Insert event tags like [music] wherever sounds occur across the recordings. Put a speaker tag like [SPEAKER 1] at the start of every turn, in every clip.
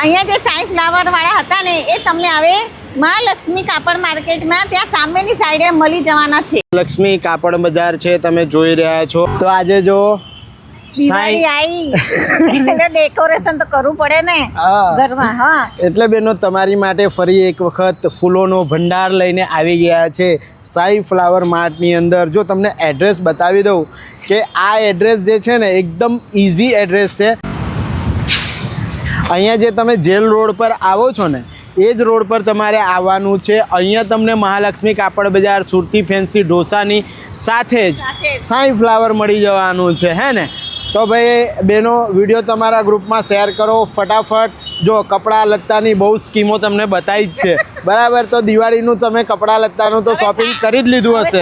[SPEAKER 1] અહીંયા જે સાઈ ફ્લાવર વાળા હતા ને એ તમને હવે મહાલક્ષ્મી કાપડ માર્કેટમાં ત્યાં સામેની સાઈડે મળી જવાના છે.
[SPEAKER 2] લક્ષ્મી કાપડ બજાર છે તમે જોઈ રહ્યા છો. તો આજે જો
[SPEAKER 1] દિવાળી આવી એટલે ડેકોરેશન તો કરવું પડે ને ઘરમાં હા.
[SPEAKER 2] એટલે બેનો તમારી માટે ફરી એક વખત ફૂલોનો ભંડાર લઈને આવી ગયા છે સાઈ ફ્લાવર માર્ટની અંદર. જો તમને એડ્રેસ બતાવી દઉં કે આ એડ્રેસ જે છે ને એકદમ ઇઝી એડ્રેસ છે. અહીંયા જે તમે જેલ રોડ પર આવો છો ને એ જ રોડ પર તમારે આવવાનું છે. અહીંયા તમને મહાલક્ષ્મી કાપડ બજાર સુરતી ફેન્સી ઢોસાની સાથે જ સાઈ ફ્લાવર મળી જવાનું છે હે ને? તો ભાઈ બેનો વીડિયો તમારા ગ્રુપમાં શેર કરો ફટાફટ જો કપડાં લત્તાની બહુ સ્કીમો તમને બતાવી જ છે. [laughs] બરાબર તો દિવાળીનું તમે કપડાં લત્તાનું તો શોપિંગ કરી જ લીધું હશે.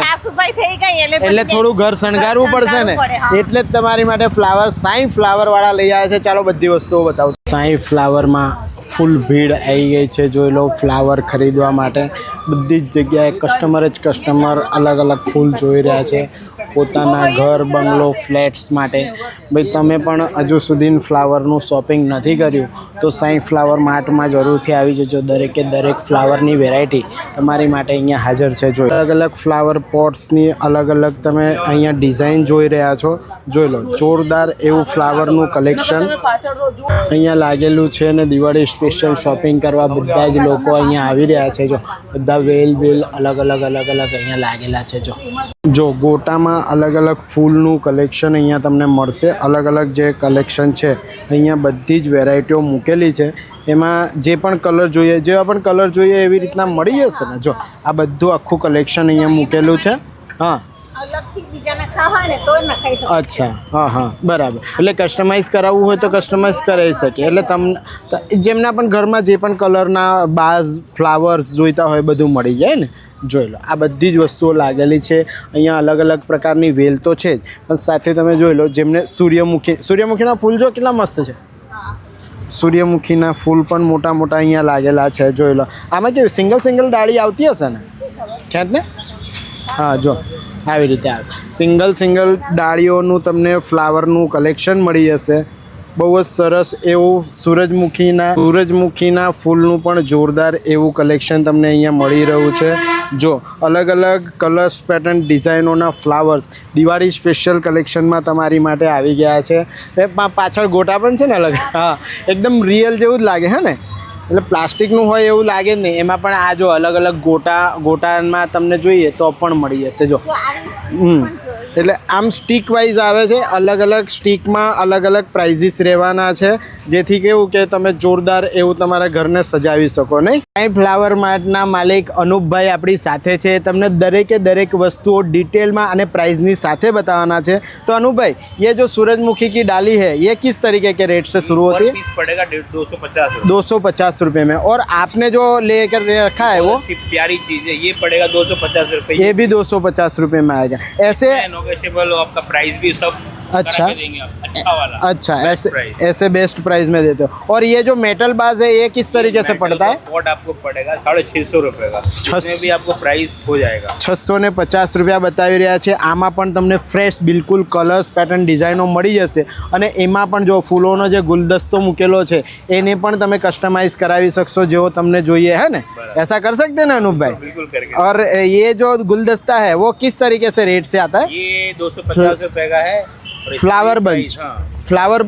[SPEAKER 1] એટલે
[SPEAKER 2] થોડું ઘર શણગારવું પડશે ને. એટલે જ તમારી માટે ફ્લાવર સાઈ ફ્લાવર વાળા લઈ આવે છે. ચાલો બધી વસ્તુઓ બતાવું. સાઈ ફ્લાવરમાં ફૂલ ભીડ આવી ગઈ છે. જોઈ લો ફ્લાવર ખરીદવા માટે બધી જ જગ્યાએ કસ્ટમર જ કસ્ટમર અલગ અલગ ફૂલ જોઈ રહ્યા છે. પોતાના ઘર બંગલો ફ્લેટ્સ માટે. ભાઈ તમે પણ હજુ સુધી ફ્લાવરનું શોપિંગ નથી કર્યું તો સાઈ ફ્લાવર માર્ટમાં જરૂરથી આવી જજો. દરેકે દરેક ફ્લાવરની વેરાયટી તમારી માટે અહીંયા હાજર છે. જોઈ અલગ અલગ ફ્લાવર પોટ્સની અલગ અલગ તમે અહીંયા ડિઝાઇન જોઈ રહ્યા છો. જોઈ લો જોરદાર એવું ફ્લાવરનું કલેક્શન અહીંયા લાગેલું છે ને દિવાળી સ્પેશિયલ શોપિંગ કરવા બધા જ લોકો અહીંયા આવી રહ્યા છે. જો બધા વેલ વેલ અલગ અલગ અલગ અલગ અહીંયા લાગેલા છે. જો. જો ગોટામાં અલગ અલગ ફૂલનું કલેક્શન અહીંયા તમને મળશે. અલગ અલગ જે કલેક્શન છે, અહીંયા બધી જ વેરાયટીઓ મૂકેલી છે. એમાં જે પણ કલર જોઈએ જેવા પણ કલર જોઈએ એવી રીતના મળી જશે ને? જો આ બધું આખું કલેક્શન અહીંયા મૂકેલું છે. હા. અચ્છા હા હા બરાબર. એટલે કસ્ટમાઇઝ કરાવવું હોય તો કસ્ટમાઇઝ કરાવી શકીએ એટલે તમને જેમના પણ ઘરમાં જે પણ કલરના બાઝ ફ્લાવર્સ જોઈતા હોય બધું મળી જાય ને? જોઈ લો. આ બધી જ વસ્તુઓ લાગેલી છે. અહીંયા અલગ અલગ પ્રકારની વેલ તો છે જ. પણ સાથે તમે જોઈ લો જેમને સૂર્યમુખી સૂર્યમુખીના ફૂલ જો કેટલા મસ્ત છે. સૂર્યમુખીના ફૂલ પણ મોટા મોટા અહીંયા લાગેલા છે. જોઈ લો. આમાં કેવું સિંગલ સિંગલ ડાળી આવતી હશે ને? ખેંચ ને? હા જો. આવી રીતે આવે. સિંગલ સિંગલ ડાળીઓનું તમને ફ્લાવરનું કલેક્શન મળી જશે. બહુ જ સરસ એવું સૂરજમુખીના સૂરજમુખીના ફૂલનું પણ જોરદાર એવું કલેક્શન તમને અહીંયા મળી રહ્યું છે. જો, અલગ અલગ કલર્સ પેટર્ન ડિઝાઇનોના ફ્લાવર્સ દિવાળી સ્પેશિયલ કલેક્શનમાં તમારી માટે આવી ગયા છે. એ પાછળ ગોટા પણ છે ને અલગ? હા, એકદમ રિયલ જેવું જ લાગે, હે ને? એટલે પ્લાસ્ટિકનું હોય એવું લાગે જ નહીં. એમાં પણ આ જો અલગ અલગ ગોટા ગોટામાં તમને જોઈએ તો પણ મળી જશે જો. હમ. એટલે આમ સ્ટીક વાઇઝ આવે છે અલગ અલગ સ્ટીકમાં અલગ અલગ પ્રાઇઝીસ રહેવાના છે જેથી કેવું કે તમે જોરદાર એવું તમારા ઘરને સજાવી શકો નહીં કાંઈ ફ્લાવર માર્ટના માલિક અનુપભાઈ આપણી સાથે છે તમને દરેકે દરેક વસ્તુઓ ડિટેલમાં અને પ્રાઇઝની સાથે बतावाना છે તો અનુભાઈ ये जो सूरजमुखी की डाली है ये किस तरीके के रेट से शुरू होती
[SPEAKER 3] पर
[SPEAKER 2] है
[SPEAKER 3] पीस पड़ेगा डेढ़ दो सौ पचास
[SPEAKER 2] दो सौ पचास रुपये में और आपने जो लेकर रखा है वो
[SPEAKER 3] अच्छी प्यारी चीज है ये पड़ेगा दो सौ पचास रुपये
[SPEAKER 2] ये भी दो सौ पचास रुपये में आएगा ऐसे
[SPEAKER 3] नोगेशेबल आपका प्राइस भी सब
[SPEAKER 2] अच्छा।
[SPEAKER 3] करा के देंगे आप अच्छा वाला
[SPEAKER 2] अच्छा
[SPEAKER 3] Best
[SPEAKER 2] ऐसे
[SPEAKER 3] price।
[SPEAKER 2] ऐसे बेस्ट प्राइस में देते हो और ये जो मेटल बाज है ये किस तरीके से
[SPEAKER 3] मेटल
[SPEAKER 2] पड़ता
[SPEAKER 3] का
[SPEAKER 2] है
[SPEAKER 3] पॉट आपको पड़ेगा साढ़े छः सौ रुपये का इसमें भी आपको प्राइस हो जाएगा
[SPEAKER 2] છસો ને પચાસ રૂપિયા બતાવી રહ્યા છે આમાં પણ તમને ફ્રેશ બિલકુલ કલર્સ પેટર્ન ડિઝાઇનો મળી જશે અને એમાં પણ જો ફૂલોનો જે ગુલદસ્તો મૂકેલો છે એને પણ તમે કસ્ટમાઇઝ કરાવી શકશો જેવો તમને જોઈએ હે ને ऐसा कर सकते हैं ना अनूप भाई
[SPEAKER 3] बिल्कुल करके
[SPEAKER 2] और ये जो गुलदस्ता है वो किस तरीके से रेट से आता है
[SPEAKER 3] ये दो सौ पचास रुपये का है और इसका
[SPEAKER 2] फ्लावर
[SPEAKER 3] भी
[SPEAKER 2] बंच
[SPEAKER 3] price, हाँ
[SPEAKER 2] ફ્લાવર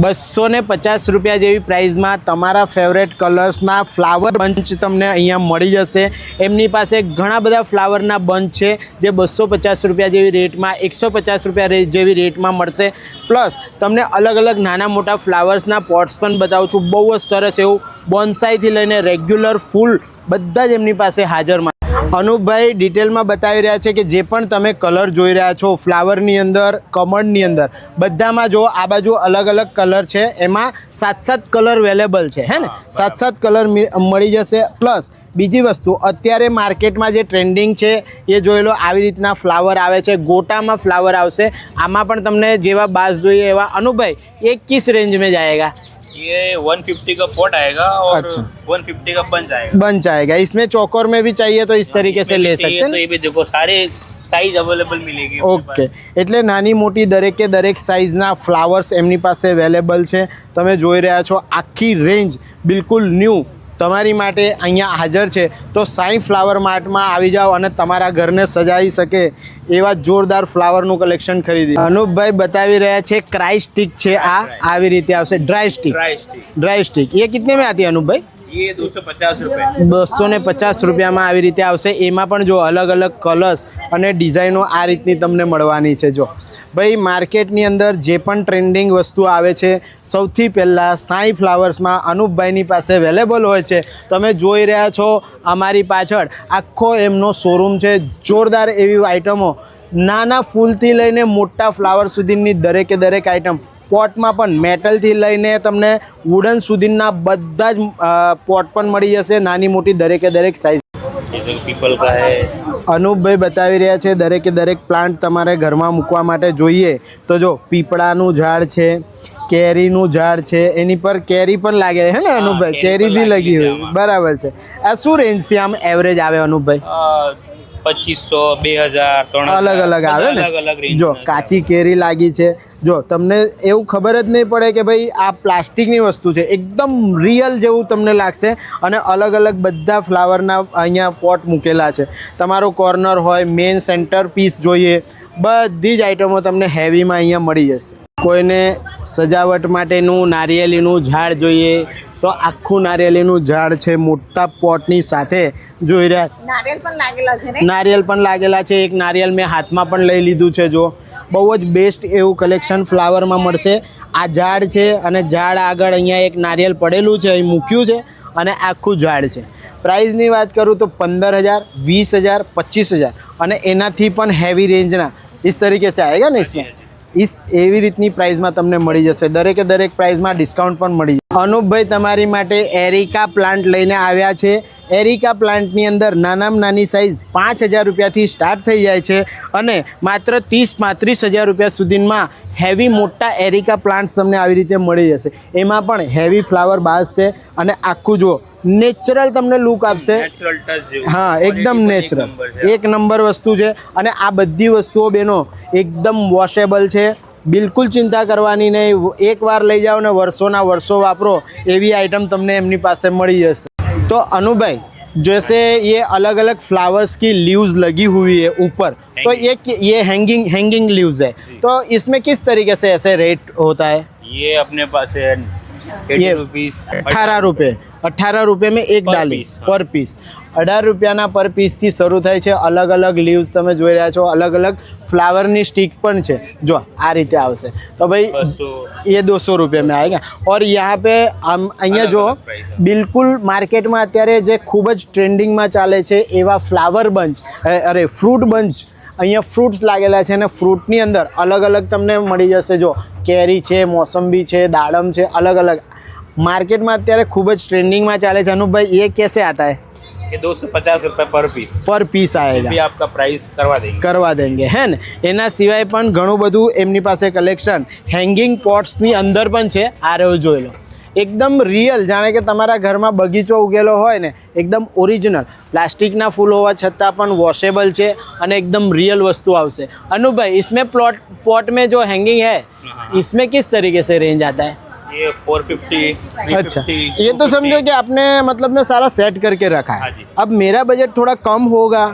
[SPEAKER 2] બસો ને પચાસ રૂપિયા જેવી પ્રાઇઝમાં તમારા ફેવરેટ કલર્સના ફ્લાવર બંચ તમને અહીંયા મળી જશે એમની પાસે ઘણા બધા ફ્લાવરના બંચ છે જે બસો પચાસ રૂપિયા જેવી રેટમાં એકસો પચાસ રૂપિયા રે- જેવી રેટમાં મળશે પ્લસ તમને અલગ અલગ નાના મોટા ફ્લાવર્સના પોટ્સ પણ બતાવું છું બહુ જ સરસ એવું બોન્સાઈથી લઈને રેગ્યુલર ફૂલ બધા જ એમની પાસે હાજરમાં અનુપભાઈ ડિટેલમાં બતાવી રહ્યા છે કે જે પણ તમે કલર જોઈ રહ્યા છો ફ્લાવરની અંદર કમળની અંદર બધામાં જો આ બાજુ અલગ અલગ કલર છે. એમાં સાત સાત કલર અવેલેબલ છે હે ને? સાત સાત કલર મળી જશે. પ્લસ બીજી વસ્તુ અત્યારે માર્કેટમાં જે ટ્રેન્ડિંગ છે એ જોઈ લો આવી રીતના ફ્લાવર આવે છે. ગોટામાં ફ્લાવર આવશે. આમાં પણ તમને જેવા બાસ જોઈએ એવા અનુભાઈ એક કિસ રેન્જ મેં જાયેગા.
[SPEAKER 3] ये 150 का पॉट आएगा और
[SPEAKER 2] अच्छा।
[SPEAKER 3] 150 का बंच आएगा
[SPEAKER 2] बन जाएगा इसमें चौकोर में भी चाहिए तो इस तरीके से
[SPEAKER 3] इसमें
[SPEAKER 2] ले
[SPEAKER 3] भी चाहिए
[SPEAKER 2] सकते
[SPEAKER 3] तो
[SPEAKER 2] हैं
[SPEAKER 3] ये भी देखो सारे साइज अवेलेबल मिलेगी अपने
[SPEAKER 2] ઓકે એટલે નાની મોટી દરેકે દરેક સાઇઝના ફ્લાવર્સ એમની પાસે અવેલેબલ છે તમે જોઈ રહ્યા છો આખી રેન્જ બિલકુલ ન્યૂ તમારી માટે અહીંયા હાજર છે. તો સાંઈ ફ્લાવર માર્ટમાં આવી જાઓ અને તમારા ઘરને સજાવી શકે એવા જોરદાર ફ્લાવરનું કલેક્શન ખરીદી. અનુપભાઈ બતાવી રહ્યા છે ક્રાય સ્ટિક છે આ. આવી રીતે આવશે. ડ્રાય સ્ટિક ડ્રાય સ્ટિક એ કિતને મેં હતી અનુપભાઈ? બસો ને પચાસ રૂપિયામાં આવી રીતે આવશે. એમાં પણ જો અલગ અલગ કલર્સ અને ડિઝાઇનો આ રીતની તમને મળવાની છે જો. ભાઈ, માર્કેટની અંદર જે પણ ટ્રેન્ડિંગ વસ્તુ આવે છે, સૌથી પહેલાં સાંઈ ફ્લાવર્સમાં અનુપભાઈની પાસે અવેલેબલ હોય છે. તમે જોઈ રહ્યા છો અમારી પાછળ આખો એમનો શોરૂમ છે, જોરદાર એવી આઇટમો નાના ફૂલથી લઈને મોટા ફ્લાવર સુધીની દરેકે દરેક આઇટમ પોટમાં પણ મેટલથી લઈને તમને વુડન સુધીના બધા જ પોટ પણ મળી જશે, નાની મોટી દરેકે દરેક સાઇઝ
[SPEAKER 3] ये जो पीपल का है
[SPEAKER 2] અનુપભાઈ બતાવી રહ્યા છે દરેકે દરેક પ્લાન્ટ તમારે ઘરમાં મૂકવા માટે જોઈએ તો જો પીપળાનું ઝાડ છે કેરીનું ઝાડ છે એની પર કેરી પણ લાગે હે ને અનુપભાઈ
[SPEAKER 3] કેરી
[SPEAKER 2] કેરી
[SPEAKER 3] પણ
[SPEAKER 2] બી
[SPEAKER 3] લાગી
[SPEAKER 2] લગી
[SPEAKER 3] છે
[SPEAKER 2] હોય
[SPEAKER 3] આમાં.
[SPEAKER 2] બરાબર છે આ શું રેન્જથી આમ એવરેજ આવે અનુપભાઈ
[SPEAKER 3] પચીસ બે હજાર ત્રણ
[SPEAKER 2] અલગ અલગ આવે
[SPEAKER 3] અલગ અલગ
[SPEAKER 2] ને જો કાચી કેરી લાગી છે. જો તમને એવું ખબર જ નહીં પડે કે ભાઈ આ પ્લાસ્ટિકની વસ્તુ છે. એકદમ રિયલ જેવું તમને લાગશે અને અલગ અલગ બધા ફ્લાવરના અહીંયા પોટ મૂકેલા છે. તમારો કોર્નર હોય મેઇન સેન્ટર પીસ જોઈએ બધી જ આઈટમો તમને હેવીમાં અહીંયા મળી જશે. કોઈને સજાવટ માટેનું નારિયેલીનું ઝાડ જોઈએ તો આખું નારિયેળીનું ઝાડ છે મોટા પોટની સાથે જોઈ રહ્યા.
[SPEAKER 1] નારિયેલ પણ લાગેલા છે
[SPEAKER 2] નારિયેળ પણ લાગેલા છે એક નારિયેલ મેં હાથમાં પણ લઈ લીધું છે જો. બહુ જ બેસ્ટ એવું કલેક્શન ફ્લાવરમાં મળશે. આ ઝાડ છે અને ઝાડ આગળ અહીંયા એક નારિયેળ પડેલું છે અહીં મૂક્યું છે અને આખું ઝાડ છે. પ્રાઇઝની વાત કરું તો પંદર હજાર વીસ હજાર પચીસ હજાર અને એનાથી પણ હેવી રેન્જના ઇસ તરીકે સે આવેગા ને ઇસમાં इस એવી રીતની પ્રાઇઝમાં તમને મળી જશે. દરેકે દરેક પ્રાઇઝમાં ડિસ્કાઉન્ટ પણ મળી જશે. અનુપભાઈ, તમારી માટે એરિકા પ્લાન્ટ લઈને આવ્યા છે. એરિકા પ્લાન્ટની અંદર નાનામાં નાની સાઇઝ પાંચ હજાર રૂપિયાથી સ્ટાર્ટ થઈ જાય છે અને માત્ર ત્રીસ પાંત્રીસ હજાર રૂપિયા સુધીમાં હેવી મોટા એરિકા પ્લાન્ટ્સ તમને આવી રીતે મળી જશે. એમાં પણ હેવી ફ્લાવર બાસ છે અને આખું જુઓ નેચરલ તમને લુક આપશે
[SPEAKER 3] નેચરલ ટચ જેવું
[SPEAKER 2] હા એકદમ
[SPEAKER 3] Quality પણ
[SPEAKER 2] નેચરલ
[SPEAKER 3] એક number છે.
[SPEAKER 2] એક નંબર વસ્તુ છે અને આ બધી વસ્તુઓ બેનો એકદમ વોશેબલ છે બિલકુલ ચિંતા કરવાની નહીં એકવાર લઈ જાઓ ને વર્ષોના વર્ષો વાપરો એવી આઈટમ તમને એમની પાસે મળી જશે તો અનુભાઈ जैसे ये अलग अलग फ्लावर्स की लीव्स लगी हुई है ऊपर तो ये ये हैंगिंग हैंगिंग लीव्स है तो इसमें किस तरीके से ऐसे रेट होता है
[SPEAKER 3] ये अपने पास है
[SPEAKER 2] ये
[SPEAKER 3] અઠારા રૂપે.
[SPEAKER 2] અઠારા રૂપિયા મેં એક ડાલી પર પીસ અઢાર રૂપિયાના પર પીસથી શરૂ થાય છે. અલગ અલગ લીવ્સ તમે જોઈ રહ્યા છો. અલગ અલગ ફ્લાવરની સ્ટીક પણ છે. જો આ રીતે આવશે. તો ભાઈ એ દોસો રૂપિયા મેં આવી ગયા ઓર યહાં પે આમ અહીંયા જો બિલકુલ માર્કેટમાં અત્યારે જે ખૂબ જ ટ્રેન્ડિંગમાં ચાલે છે એવા ફ્લાવર બંચ અરે ફ્રૂટ બંચ અહીંયા ફ્રૂટ્સ લાગેલા છે અને ફ્રૂટની અંદર અલગ અલગ તમને મળી જશે જો. કેરી છે મોસંબી છે દાડમ છે અલગ અલગ. માર્કેટમાં અત્યારે ખૂબ જ ટ્રેન્ડિંગમાં ચાલે છે. અનુપભાઈ એ કેસે આતા હે?
[SPEAKER 3] ये दो सौ
[SPEAKER 2] પર પીસ આવેગા
[SPEAKER 3] भी आपका प्राइस करवा
[SPEAKER 2] કરવા દેંગે. હે એના સિવાય પણ ઘણું બધું એમની પાસે કલેક્શન હેંગિંગ પોટ્સની અંદર પણ છે. આ રહ્યું જોઈ લો. એકદમ રિયલ જાણે કે તમારા ઘરમાં બગીચો ઉગેલો હોય ને એકદમ ઓરિજિનલ પ્લાસ્ટિકના ફૂલ હોવા છતાં પણ વોશેબલ છે અને એકદમ રિયલ વસ્તુ આવશે અનુભાઈ इसमें प्लॉट पॉट में जो हैंगिंग है इसमें किस तरीके से रेंज आता है
[SPEAKER 3] ये फोर फिफ्टी
[SPEAKER 2] अच्छा ये तो समझो कि आपने मतलब में सारा सेट करके रखा है
[SPEAKER 3] हाँ जी।
[SPEAKER 2] अब मेरा बजट थोड़ा कम होगा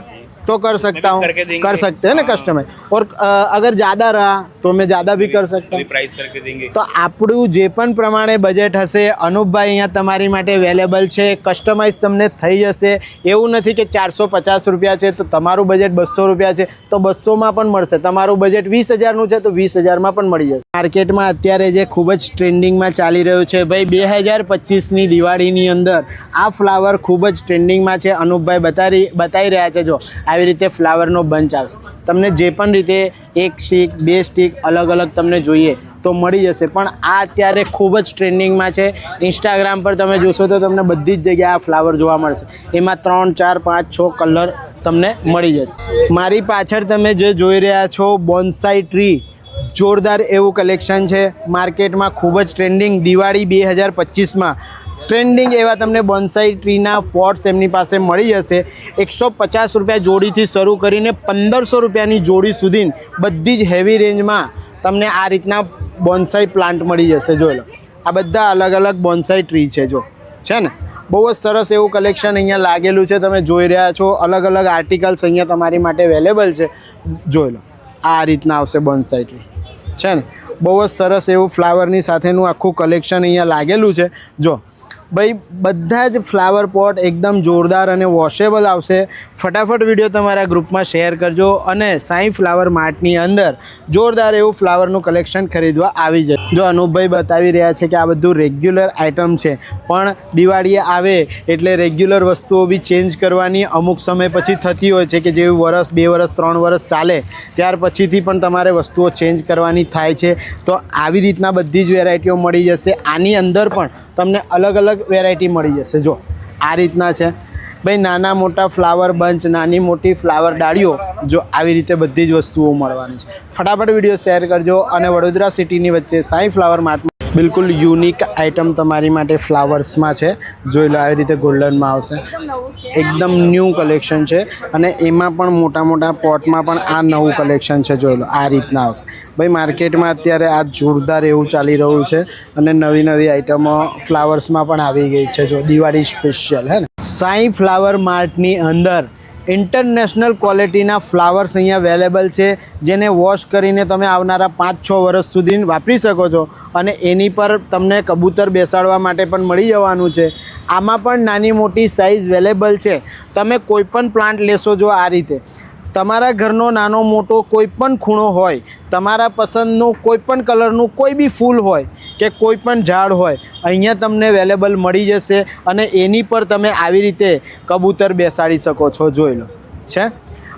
[SPEAKER 2] तो कर सकता हूँ
[SPEAKER 3] करके देंगे।
[SPEAKER 2] कर सकते हैं ना
[SPEAKER 3] हाँ।
[SPEAKER 2] कस्टमर और अ, अगर ज़्यादा रहा तो मैं ज़्यादा भी कर सकता हूँ
[SPEAKER 3] प्राइस करके देंगे
[SPEAKER 2] તો આપણું જે પણ પ્રમાણે બજેટ હશે અનુપભાઈ અહીંયા તમારી માટે અવેલેબલ છે કસ્ટમાઇઝ તમને થઈ જશે એવું નથી કે ચારસો પચાસ રૂપિયા છે તો તમારું બજેટ બસો રૂપિયા છે તો બસોમાં પણ મળશે તમારું બજેટ વીસ હજારનું છે તો વીસ હજારમાં પણ મળી જશે માર્કેટમાં અત્યારે જે ખૂબ જ ટ્રેન્ડિંગમાં ચાલી રહ્યું છે ભાઈ બે હજાર પચીસની દિવાળીની અંદર આ ફ્લાવર ખૂબ જ ટ્રેન્ડિંગમાં છે અનુપભાઈ બતાવી બતાવી રહ્યા છે જો આવી રીતે ફ્લાવરનો બંચ આવશે. તમને જે પણ રીતે એક સ્ટીક બે સ્ટીક અલગ અલગ તમને જોઈએ તો મળી જશે. પણ આ અત્યારે ખૂબ જ ટ્રેન્ડિંગમાં છે. ઇન્સ્ટાગ્રામ પર તમે જોશો તો તમને બધી જ જગ્યાએ આ ફ્લાવર જોવા મળશે. એમાં ત્રણ, ચાર, પાંચ, છ કલર તમને મળી જશે. મારી પાછળ તમે જે જોઈ રહ્યા છો બોન્સાઈ ટ્રી જોરદાર એવું કલેક્શન છે. માર્કેટમાં ખૂબ જ ટ્રેન્ડિંગ. દિવાળી બે હજાર પચીસમાં ટ્રેન્ડિંગ એવા તમને બોન્સાઈ ટ્રીના પોટ્સ એમની પાસે મળી જશે. એકસો પચાસ રૂપિયા જોડીથી શરૂ કરીને પંદરસો રૂપિયાની જોડી સુધી બધી જ હેવી રેન્જમાં તમને આ રીતના બોન્સાઈ પ્લાન્ટ મળી જશે, જોઈ લો. આ બધા અલગ અલગ બોન્સાઈ ટ્રી છે, જો. છે ને? બહુ જ સરસ એવું કલેક્શન અહીંયા લાગેલું છે, તમે જોઈ રહ્યા છો. અલગ અલગ આર્ટિકલ્સ અહીંયા તમારી માટે અવેલેબલ છે. જોઈ લો. આ રીતના આવશે બોન્સાઈ ટ્રી છે ને? બહુ જ સરસ એવું ફ્લાવરની સાથેનું આખું કલેક્શન અહીંયા લાગેલું છે. જો ભાઈ, બધા જ ફ્લાવર પોટ એકદમ જોરદાર અને વોશેબલ આવશે. ફટાફટ વીડિયો તમારા ગ્રુપમાં શેર કરજો અને સાઈ ફ્લાવર માર્ટની અંદર જોરદાર એવું ફ્લાવરનું કલેક્શન ખરીદવા આવી જાય જો અનુપભાઈ બતાવી રહ્યા છે કે આ બધું રેગ્યુલર આઇટમ છે, પણ દિવાળીએ આવે એટલે રેગ્યુલર વસ્તુઓ બી ચેન્જ કરવાની અમુક સમય પછી થતી હોય છે કે જેવું વરસ, બે વરસ, ત્રણ વરસ ચાલે, ત્યાર પછીથી પણ તમારે વસ્તુઓ ચેન્જ કરવાની થાય છે. તો આવી રીતના બધી જ વેરાયટીઓ મળી જશે. આની અંદર પણ તમને અલગ અલગ વેરાયટી મળી જશે. જો, આ રીતના છે. ભાઈ, નાના મોટા ફ્લાવર બંચ નાની મોટી ફ્લાવર ડાળીઓ, જો આવી રીતે બધી જ વસ્તુઓ મળવાની છે. ફટાફટ વીડિયો શેર કરજો અને વડોદરા સિટીની વચ્ચે સાઈ ફ્લાવર માર્ટ બિલકુલ યુનિક આઇટમ તમારી માટે ફ્લાવર્સમાં છે. જોઈ લો, આવી રીતે ગોલ્ડનમાં આવશે. એકદમ ન્યૂ કલેક્શન છે અને એમાં પણ મોટા મોટા પોટમાં પણ આ નવું કલેક્શન છે. જોઈ લો, આ રીતના આવશે. ભાઈ, માર્કેટમાં અત્યારે આ જોરદાર એવું ચાલી રહ્યું છે અને નવી નવી આઇટમો ફ્લાવર્સમાં પણ આવી ગઈ છે. જો દિવાળી સ્પેશિયલ, હે ને? સાંઈ ફ્લાવર માર્ટની અંદર ઇન્ટરનેશનલ ક્વોલિટીના ફ્લાવર્સ અહીંયા અવેલેબલ છે, જેને વોશ કરીને તમે આવનારા પાંચ છ વર્ષ સુધી વાપરી શકો છો. અને એની પર તમને કબૂતર બેસાડવા માટે પણ મળી જવાનું છે. આમાં પણ નાની મોટી સાઇઝ અવેલેબલ છે. તમે કોઈ પણ પ્લાન્ટ લેશો જો આ રીતે. તમારા ઘરનો નાનો મોટો કોઈ પણ ખૂણો હોય તમારા પસંદનું કોઈ પણ કલરનું કોઈ બી ફૂલ હોય કે કોઈ પણ ઝાડ હોય, અહીંયા તમને અવેલેબલ મળી જશે અને એની પર તમે આવી રીતે કબૂતર બેસાડી શકો છો, જોઈ લો. છે?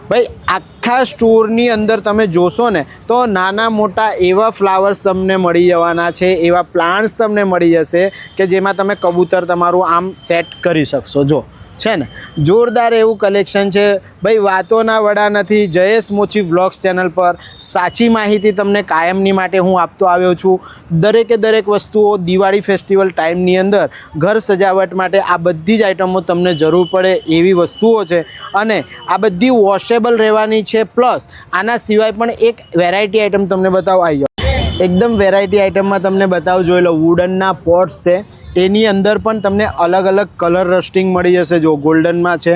[SPEAKER 2] ભાઈ, આખા સ્ટોરની અંદર તમે જોશો ને, તો નાના મોટા એવા ફ્લાવર્સ તમને મળી જવાના છે, એવા પ્લાન્ટ્સ તમને મળી જશે કે જેમાં તમે કબૂતર તમારું આમ સેટ કરી શકશો. જો છે ને? જોરદાર એવું કલેક્શન છે. ભાઈ, વાતોના વડા નથી. જયેશ મોચી વ્લોગ્સ ચેનલ પર. સાચી માહિતી તમને કાયમની માટે હું આપતો આવ્યો છું. દરેકે દરેક વસ્તુઓ દિવાળી ફેસ્ટિવલ ટાઈમની અંદર ઘર સજાવટ માટે આ બધી જ આઇટમો તમને જરૂર પડે એવી વસ્તુઓ છે. અને આ બધી વોશેબલ રહેવાની છે. પ્લસ આના સિવાય પણ એક વેરાયટી આઇટમ તમને બતાવો. આવી એકદમ વેરાયટી આઇટમમાં તમને બતાવું, જોઈ લો વુડનના પોટ્સ છે. એની અંદર પણ તમને અલગ અલગ કલર રસ્ટિંગ મળી જશે. જો ગોલ્ડનમાં છે,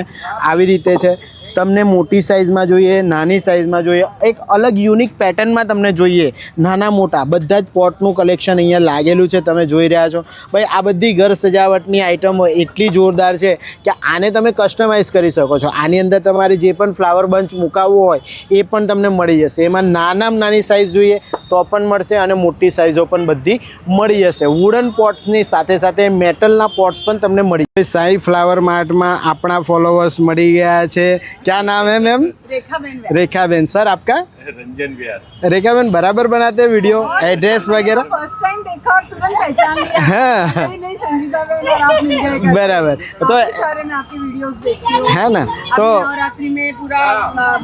[SPEAKER 2] આવી રીતે છે. તમને મોટી સાઇઝમાં જોઈએ, નાની સાઇઝમાં જોઈએ, એક અલગ યુનિક પેટર્નમાં તમને જોઈએ. નાના મોટા, બધા જ પોટનું કલેક્શન અહીંયા લાગેલું છે, તમે જોઈ રહ્યા છો. ભાઈ, આ બધી ઘર સજાવટની આઇટમો એટલી જોરદાર છે કે આને તમે કસ્ટમાઇઝ કરી શકો છો. આની અંદર તમારે જે પણ ફ્લાવર બંચ મુકાવવો હોય, એ પણ તમને મળી જશે. એમાં નાનામાં નાની સાઇઝ જોઈએ, તો પણ મળશે અને મોટી સાઇઝો પણ બધી મળી જશે. વુડન પોટ્સની સાથે સાથે મેટલના પોટ્સ પણ તમને મળી સાઈ ફ્લાવર માર્ટમાં આપણા ફોલોવર્સ મળી ગયા છે. क्या नाम है मैम? रेखा बेन सर आपका?
[SPEAKER 3] रंजन व्यास।
[SPEAKER 2] रेखा बेन बराबर बनाते हैं वीडियो एड्रेस वगैरह?
[SPEAKER 4] फ़र्स्ट टाइम देखा और तुरंत पहचान लिया। [laughs]
[SPEAKER 2] हाँ।
[SPEAKER 4] नहीं नहीं संगीता।
[SPEAKER 2] बराबर। तो
[SPEAKER 4] सारे मैं आपकी वीडियोस देखती है
[SPEAKER 2] ना? तो
[SPEAKER 4] नवरात्रि में पूरा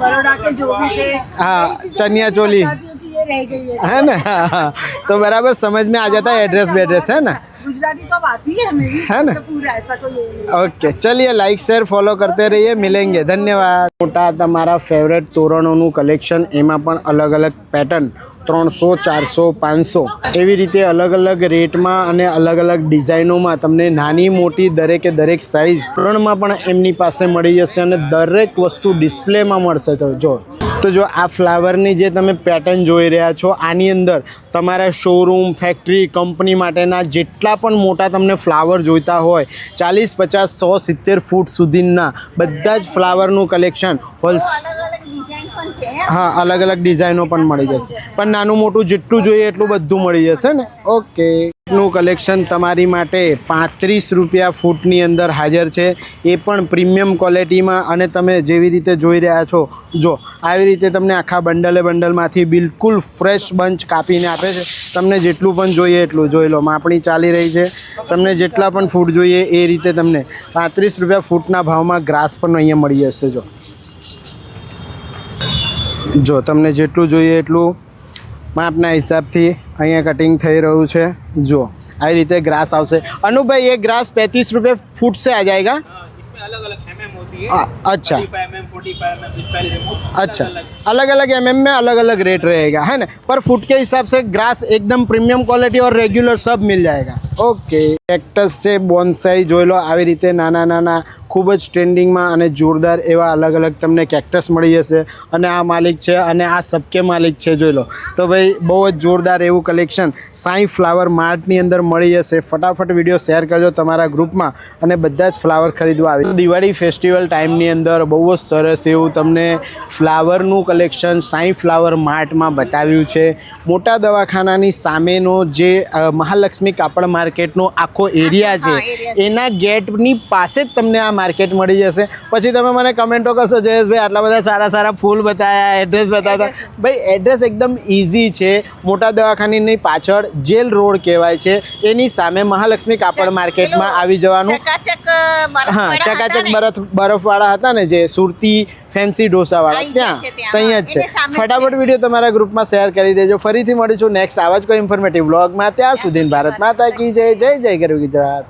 [SPEAKER 4] बड़ौदा के जो भी थे
[SPEAKER 2] हाँ, चनिया चोली।
[SPEAKER 4] हूँ कि ये रह गई है।
[SPEAKER 2] है ना? [laughs] तो बराबर समझ में आ जाता है एड्रेस बेड्रेस है ना?
[SPEAKER 4] गुजराती तो आती है हमें भी
[SPEAKER 2] है ना
[SPEAKER 4] तो पूरा ऐसा कोई
[SPEAKER 2] ઓકે ચલિએ લાઈક શેર ફોલો કરતે રહીએ મિલેંગે. ધન્યવાદ. મોટા તમારા ફેવરેટ તોરણોનું કલેક્શન એમાં પણ અલગ અલગ પેટર્ન ત્રણસો ચારસો પાંચસો. એવી રીતે અલગ અલગ રેટમાં અને અલગ અલગ ડિઝાઇનોમાં તમને નાની મોટી દરેકે દરેક સાઇઝ ધોરણમાં પણ એમની પાસે મળી જશે અને દરેક વસ્તુ ડિસ્પ્લેમાં મળશે. તો જો તો જો આ ફ્લાવરની જે તમે પેટર્ન જોઈ રહ્યા છો આની અંદર તમારા શોરૂમ ફેક્ટરી કંપની માટેના જેટલા પણ મોટા તમને ફ્લાવર જોઈતા હોય. ચાલીસ પચાસ સો સિત્તેર ફૂટ સુધીના બધા જ ફ્લાવરનું કલેક્શન હોલ હા? અલગ અલગ ડિઝાઇનો પણ મળી જશે. પણ નાનું મોટું જેટલું જોઈએ એટલું બધું મળી જશે ને? ઓકે. નું કલેક્શન તમારી માટે પાંત્રીસ રૂપિયા ફૂટની અંદર હાજર છે. એ પણ પ્રીમિયમ ક્વોલિટીમાં અને તમે જેવી રીતે જોઈ રહ્યા છો જો આવી રીતે તમને આખા બંડલે બંડલમાંથી બિલકુલ ફ્રેશ બંચ કાપીને આપે છે. તમને જેટલું પણ જોઈએ એટલું જોઈ લો. માપણી ચાલી રહી છે. તમને જેટલા પણ ફૂટ જોઈએ એ રીતે તમને પાંત્રીસ રૂપિયા ફૂટના ભાવમાં ગ્રાસ પણ અહીંયા મળી જશે જો. જો, તમને જેટલું જોઈએ એટલું માપના હિસાબથી અહીંયા કટિંગ થઈ રહ્યું છે. જો આવી રીતે ગ્રાસ આવશે. અનુભાઈ, એ ગ્રાસ પેંત્રીસ રૂપિયા
[SPEAKER 3] ફૂટ સે આ જાયગા? एम होती है
[SPEAKER 2] आ- अच्छा
[SPEAKER 3] एम एम एम
[SPEAKER 2] अच्छा। अलग अलग एम में अलग अलग रेट रहेगा है ना? पर फुट के हिसाब से ग्रास एकदम प्रीमियम क्वालिटी और रेगुलर सब मिल जाएगा। ઓકે કેક્ટસ છે, બોન્સાઈ જોઈ લો આવી રીતે નાના નાના, ખૂબ જ ટ્રેન્ડિંગમાં અને જોરદાર એવા અલગ અલગ તમને કેક્ટસ મળી જશે. અને આ માલિક છે અને આ સબકે માલિક છે જોઈ લો તો ભાઈ, બહુ જ જોરદાર એવું કલેક્શન સાંઈ ફ્લાવર માર્ટની અંદર મળી જશે. ફટાફટ વીડિયો શેર કરજો તમારા ગ્રુપમાં અને બધા જ ફ્લાવર ખરીદવા આવે. દિવાળી ફેસ્ટિવલ ટાઈમની અંદર બહુ જ સરસ એવું તમને ફ્લાવરનું કલેક્શન સાંઈ ફ્લાવર માર્ટમાં બતાવ્યું છે. મોટા દવાખાનાની સામેનો જે મહાલક્ષ્મી કાપડ માર્કેટનો આખો એરિયા છે. એના ગેટની પાસે જ તમને આ માર્કેટ મળી જશે. પછી તમે મને કમેન્ટો કરશો જયેશભાઈ આટલા બધા સારા સારા ફૂલ બતાવ્યા એડ્રેસ બતાવ્યા ભાઈ એડ્રેસ એકદમ ઇઝી છે. મોટા દવાખાનાની પાછળ જેલ રોડ કહેવાય છે. એની સામે મહાલક્ષ્મી કાપડ માર્કેટમાં આવી જવાનું. હા ચકાચક બરફ બરફવાળા હતા ને જે સુરતી ફેન્સી ઢોસાવાળા ત્યાં.
[SPEAKER 1] ત્યાં.
[SPEAKER 2] જ છે. ફટાફટ. વીડિયો તમારા ગ્રુપમાં શેર કરી દેજો. ફરીથી મળીશું નેક્સ્ટ આવા જ કોઈ ઇન્ફોર્મેટિવ બ્લોગમાં ત્યાં સુધી ભારત માતા કી જય. જય જય ગરવી ગુજરાત.